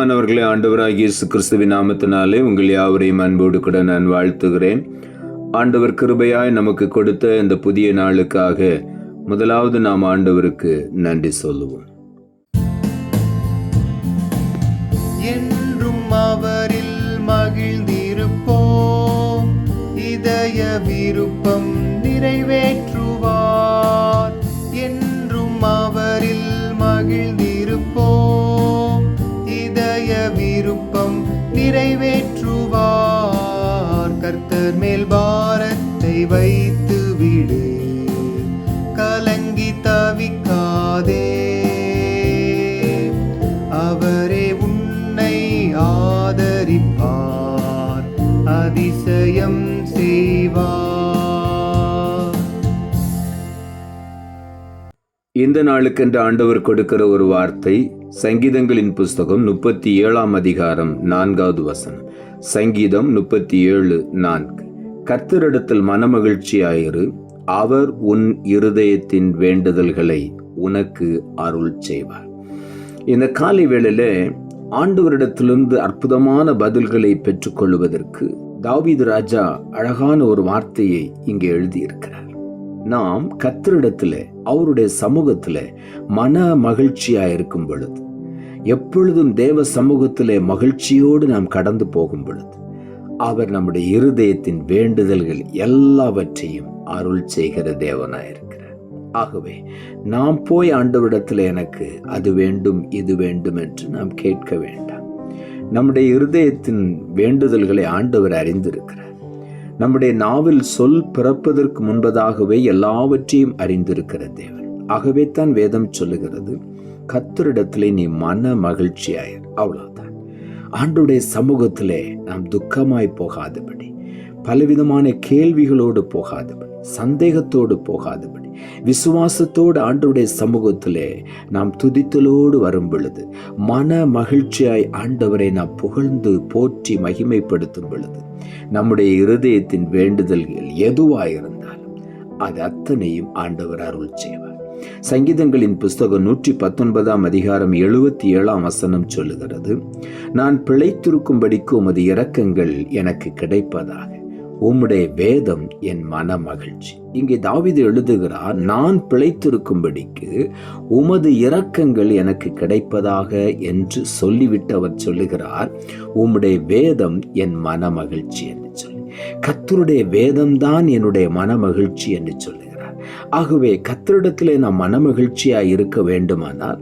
பிரியமானவர்களே ஆண்டவராக இயேசு கிறிஸ்துவின் நாமத்தினாலே உங்கள் யாவரையும் அன்போடு கூட நான் வாழ்த்துகிறேன். ஆண்டவர் கிருபையாய் நமக்கு கொடுத்த இந்த புதிய நாளுக்காக முதலாவது நாம் ஆண்டவருக்கு நன்றி சொல்லுவோம். என்றும் அவரில் மகிழ்ந்திருப்போம். இதய விருப்பம் நிறைவேற்றும். நிறைவேற்றுவார். கர்த்தர் மேல் பாரத்தை வைத்து இந்த நாளுக்கென்று ஆண்டவர் கொடுக்கிற ஒரு வார்த்தை சங்கீதங்களின் புஸ்தகம் முப்பத்தி ஏழாம் அதிகாரம் நான்காவது வசனம். சங்கீதம் முப்பத்தி ஏழு நான்கு. கர்த்தரிடத்தில் மனமகிழ்ச்சியாயிரு. அவர் உன் இருதயத்தின் வேண்டுதல்களை உனக்கு அருள் செய்வார். இந்த காலை வேளையில ஆண்டவரிடத்திலிருந்து அற்புதமான பதில்களை பெற்றுக்கொள்வதற்கு தாவீது ராஜா அழகான ஒரு வார்த்தையை இங்கே எழுதியிருக்கிறார். நாம் கத்தரிடத்துல அவருடைய சமூகத்துல மன மகிழ்ச்சியா இருக்கும் பொழுது எப்பொழுதும் தேவ சமூகத்திலே மகிழ்ச்சியோடு நாம் கடந்து போகும் பொழுது அவர் நம்முடைய இருதயத்தின் வேண்டுதல்கள் எல்லாவற்றையும் அருள் செய்கிற தேவனாயிருக்கிறார் ஆகவே நாம் போய் ஆண்டவரிடத்தில் எனக்கு அது வேண்டும் இது வேண்டும் என்று நாம் கேட்க வேண்டாம். நம்முடைய இருதயத்தின் வேண்டுதல்களை ஆண்டவர் அறிந்திருக்கிறார். நம்முடைய நாவில் சொல் பிறப்பதற்கு முன்பதாகவே எல்லாவற்றையும் அறிந்திருக்கிற தேவன். ஆகவே தான் வேதம் சொல்லுகிறது கத்தரிடத்திலே நீ மன மகிழ்ச்சியாயர் அவ்வளவுதான். ஆண்டுடைய சமூகத்திலே நாம் துக்கமாய் போகாதபடி பலவிதமான கேள்விகளோடு போகாதபடி சந்தேகத்தோடு போகாதபடி விசுவாசத்தோடு ஆண்டுடைய சமூகத்திலே நாம் துதித்தலோடு வரும் பொழுது மன மகிழ்ச்சியாய் ஆண்டவரை நாம் புகழ்ந்து போற்றி மகிமைப்படுத்தும் பொழுது நம்முடைய இருதயத்தின் வேண்டுதல்கள் எதுவாயிருந்தாலும் அது அத்தனையும் ஆண்டவர் அருள் செய்வார். சங்கீதங்களின் புஸ்தகம் நூற்றி பத்தொன்பதாம் அதிகாரம் எழுபத்தி ஏழாம் வசனம் சொல்லுகிறது நான் பிழைத்திருக்கும்படிக்கு உமது இரக்கங்கள் எனக்கு கிடைப்பதாக. உம்முடைய வேதம் என் மன மகிழ்ச்சி இங்கே தாவிது எழுதுகிறார் நான் பிழைத்திருக்கும்படிக்கு உமது இரக்கங்கள் எனக்கு கிடைப்பதாக என்று சொல்லிவிட்டு அவர் சொல்லுகிறார். உம்முடைய வேதம் என் மன மகிழ்ச்சி என்று சொல்லி. கத்தருடைய வேதம்தான் என்னுடைய மன மகிழ்ச்சி என்று சொல்லுகிறார். ஆகவே கத்தரிடத்திலே நாம் மனமகிழ்ச்சியாய் இருக்க வேண்டுமானால்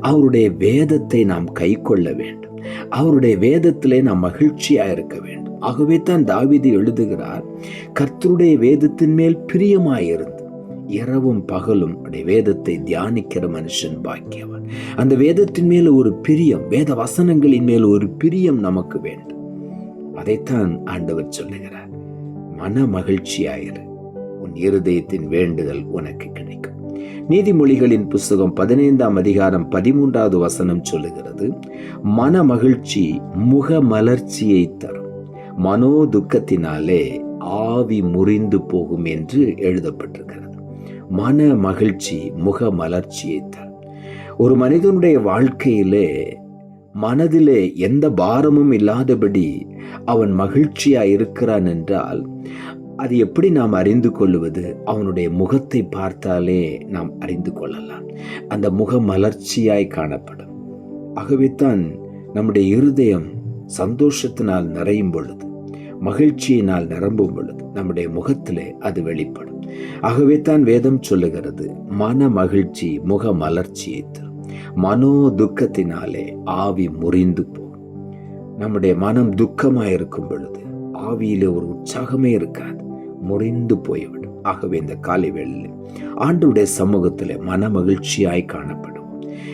அவருடைய வேதத்தை நாம் கை கொள்ள வேண்டும். அவருடைய வேதத்திலே நாம் மகிழ்ச்சியாக இருக்க வேண்டும். ஆகவே தான் தாவிது எழுதுகிறார் கர்த்தருடைய வேதத்தின் மேல் பிரியமாயிருந்து இரவும் பகலும் உடைய வேதத்தை தியானிக்கிற மனுஷன் பாக்கியவன். அந்த வேதத்தின் மேல் ஒரு பிரியம் வேத வசனங்களின் மேல் ஒரு பிரியம் நமக்கு வேண்டும். அதைத்தான் ஆண்டவர் சொல்லுகிறார் மன மகிழ்ச்சியாயிரு உன் இருதயத்தின் வேண்டுதல் உனக்கு கிடைக்கும். நீதிமொழிகளின் புஸ்தகம் பதினைந்தாம் அதிகாரம் பதிமூன்றாவது வசனம் சொல்லுகிறது மன மகிழ்ச்சி முக மலர்ச்சியை தரும். மனோ துக்கத்தினாலே ஆவி முறிந்து போகும் என்று எழுதப்பட்டிருக்கிறது. மன மகிழ்ச்சி முக மலர்ச்சியை தரும் ஒரு மனிதனுடைய வாழ்க்கையிலே மனதிலே எந்த பாரமும் இல்லாதபடி அவன் மகிழ்ச்சியா இருக்கிறான் என்றால் அது எப்படி நாம் அறிந்து கொள்வது? அவனுடைய முகத்தை பார்த்தாலே நாம் அறிந்து கொள்ளலாம். அந்த முக மலர்ச்சியாய் காணப்படும். ஆகவே தான் நம்முடைய இருதயம் சந்தோஷத்தினால் நிறையும் பொழுது மகிழ்ச்சியினால் நிரம்பும் பொழுது நம்முடைய முகத்திலே அது வெளிப்படும். ஆகவே தான் வேதம் சொல்லுகிறது மன மகிழ்ச்சி முக மலர்ச்சியை தரும். மனோ துக்கத்தினாலே ஆவி முறிந்து போகும். நம்முடைய மனம் துக்கமாயிருக்கும் பொழுது ஆவியிலே ஒரு உற்சாகமே இருக்காது முறிந்து போய்விடும். ஆகவே இந்த காலை வேளையில் ஆண்டுடைய சமூகத்தில் மன மகிழ்ச்சியாய் காணப்படும்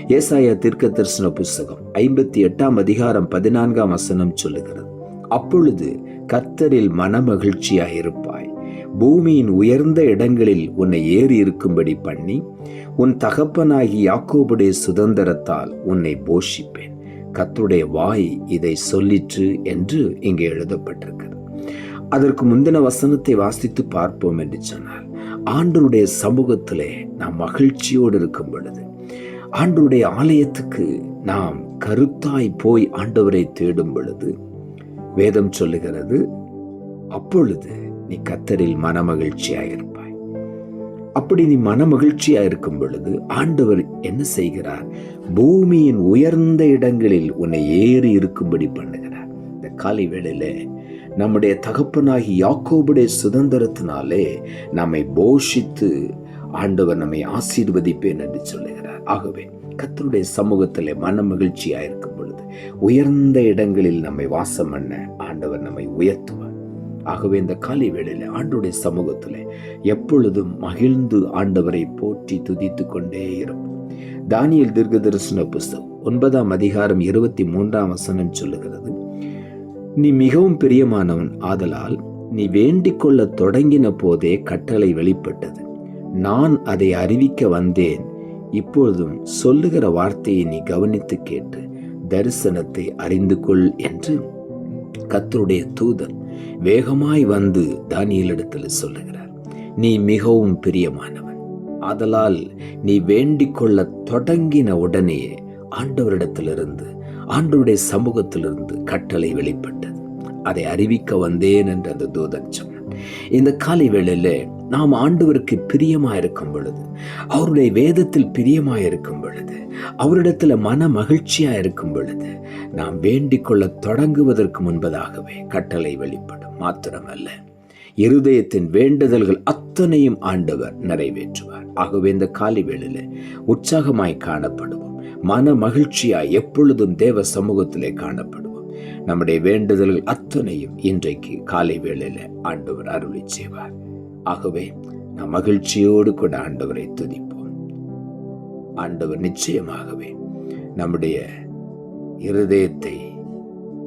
ஏசாயா தீர்க்க தரிசன புஸ்தகம் ஐம்பத்தி எட்டாம் அதிகாரம் பதினான்காம் வசனம் சொல்லுகிறது அப்பொழுது கத்தரில் மனமகிழ்ச்சியாயிருப்பாய். பூமியின் உயர்ந்த இடங்களில் உன்னை ஏறி இருக்கும்படி பண்ணி உன் தகப்பனாகி யாக்கோபுடைய சுதந்திரத்தால் உன்னை போஷிப்பேன். கத்துடைய வாய் இதை சொல்லிற்று என்று இங்கே எழுதப்பட்டிருக்கிறது. அதற்கு முந்தின வசனத்தை வாசித்து பார்ப்போம் என்று சொன்னால் ஆண்டருடைய சமூகத்திலே நாம் மகிழ்ச்சியோடு இருக்கும் பொழுது ஆண்டருடைய ஆலயத்துக்கு நாம் கருத்தாய் போய் ஆண்டவரை தேடும் பொழுது வேதம் சொல்லுகிறது அப்பொழுது நீ கத்தரில் மனமகிழ்ச்சியாயிருப்பாய். அப்படி நீ மனமகிழ்ச்சியா இருக்கும் பொழுது ஆண்டவர் என்ன செய்கிறார்? பூமியின் உயர்ந்த இடங்களில் உன்னை ஏறி இருக்கும்படி பண்ணுகிறார். இந்த காலை வேளையில நம்முடைய தகப்பனாகி யாக்கோபுடைய சுதந்திரத்தினாலே நம்மை போஷித்து ஆண்டவர் நம்மை ஆசீர்வதிப்பேன் என்று சொல்லுகிறார். ஆகவே கத்தருடைய சமூகத்தில் மன மகிழ்ச்சியாக இருக்கும் உயர்ந்த இடங்களில் நம்மை வாசம் பண்ண ஆண்டவர் நம்மை உயர்த்துவார். ஆகவே இந்த காலை வேளையில் ஆண்டுடைய சமூகத்தில் எப்பொழுதும் மகிழ்ந்து ஆண்டவரை போற்றி துதித்து கொண்டே இருப்போம். தானியல் தீர்க்க தரிசன புஸ்தகம் ஒன்பதாம் அதிகாரம் இருபத்தி மூன்றாம் வசனம் சொல்லுகிறது நீ மிகவும் பிரியமானவன் ஆதலால் நீ வேண்டிக் கொள்ள தொடங்கின போதே கட்டளை வெளிப்பட்டது. நான் அதை அறிவிக்க வந்தேன். இப்பொழுதும் சொல்லுகிற வார்த்தையை நீ கவனித்து கேட்டு தரிசனத்தை அறிந்து கொள் என்று கத்தருடைய தூதன் வேகமாய் வந்து தானியலிடத்தில் சொல்லுகிறார். நீ மிகவும் பிரியமானவன். ஆதலால் நீ வேண்டிக் கொள்ள தொடங்கின உடனேயே ஆண்டவரிடத்திலிருந்து ஆண்டவருடைய சமூகத்திலிருந்து கட்டளை வெளிப்பட்டது. அதை அறிவிக்க வந்தேன் என்று அந்த தூதன் சொன்னான் இந்த காலை வேளையில நாம் ஆண்டவருக்கு பிரியமாக இருக்கும் பொழுது அவருடைய வேதத்தில் பிரியமாக இருக்கும் பொழுது அவரிடத்தில் மன மகிழ்ச்சியாக இருக்கும் பொழுது நாம் வேண்டிக் கொள்ள தொடங்குவதற்கு முன்பதாகவே கட்டளை வெளிப்படும். மாத்திரமல்ல இருதயத்தின் வேண்டுதல்கள் அத்தனையும் ஆண்டவர் நிறைவேற்றுவார். ஆகவே இந்த காலை வேளையில உற்சாகமாய் காணப்படுவோம். மன மகிழ்ச்சியாய் எப்பொழுதும் தேவ சமூகத்திலே காணப்படுவோம். நம்முடைய வேண்டுதல்கள் அத்தனையும் இன்றைக்கு காலை வேளையில ஆண்டவர் அருளி செய்வார். ஆகவே நாம் மகிழ்ச்சியோடு கூட ஆண்டவரை துதிப்போம். ஆண்டவர் நிச்சயமாகவே நம்முடைய இருதயத்தை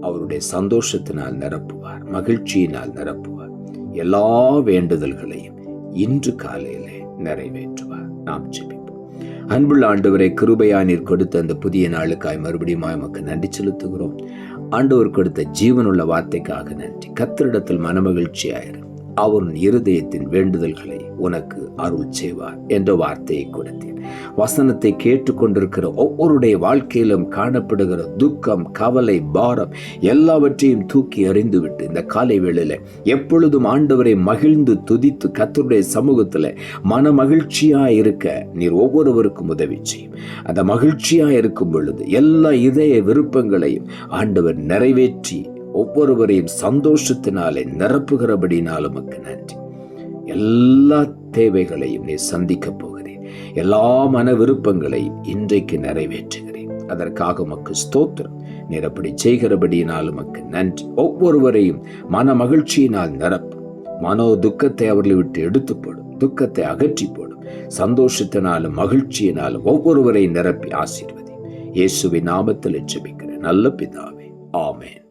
அவருடைய சந்தோஷத்தினால் நிரப்புவார் மகிழ்ச்சியினால் நிரப்புவார். எல்லா வேண்டுதல்களையும் இன்று காலையிலே நிறைவேற்றுவார். நாம் ஜெபிப்போம். அன்புள்ள ஆண்டவரை கிருபையானீர் கொடுத்த அந்த புதிய நாளுக்காய் மறுபடியும் எமக்கு நன்றி செலுத்துகிறோம். ஆண்டவர் கொடுத்த ஜீவனுள்ள வார்த்தைக்காக நன்றி. கத்தரிடத்தில் மனமகிழ்ச்சியாயிரு. அவர் இருதயத்தின் வேண்டுதல்களை உனக்கு அருள் செய்வார் என்ற வார்த்தையை கொடுத்தேன். வசனத்தை கேட்டுக்கொண்டிருக்கிற ஒவ்வொருடைய வாழ்க்கையிலும் காணப்படுகிற துக்கம் கவலை பாரம் எல்லாவற்றையும் தூக்கி அறிந்துவிட்டு இந்த காலை வேளையில் எப்பொழுதும் ஆண்டவரை மகிழ்ந்து துதித்து கத்தருடைய சமூகத்தில் மன மகிழ்ச்சியாக இருக்க நீர் ஒவ்வொருவருக்கும் உதவி செய்யும். அந்த மகிழ்ச்சியாக இருக்கும் பொழுது எல்லா இதய விருப்பங்களையும் ஆண்டவர் நிறைவேற்றி ஒவ்வொருவரையும் சந்தோஷத்தினாலே நிரப்புகிறபடினால் உமக்கு நன்றி. எல்லா தேவைகளையும் நீ சந்திக்க போகிறேன் எல்லா மன விருப்பங்களையும் இன்றைக்கு நிறைவேற்றுகிறேன் அதற்காக உமக்கு ஸ்தோத்திரம். நீர் அப்படி செய்கிறபடியினால் உமக்கு நன்றி. ஒவ்வொருவரையும் மன மகிழ்ச்சியினால் நிரப்பும் மனோ துக்கத்தை அவர்களை விட்டு எடுத்து போடும் துக்கத்தை அகற்றி போடும் சந்தோஷத்தினாலும் மகிழ்ச்சியினாலும் ஒவ்வொருவரையும் நிரப்பி ஆசீர்வதி இயேசுவின் நாமத்தில் ஜெபிக்கிறேன். நல்ல பிதாவே. ஆமேன்.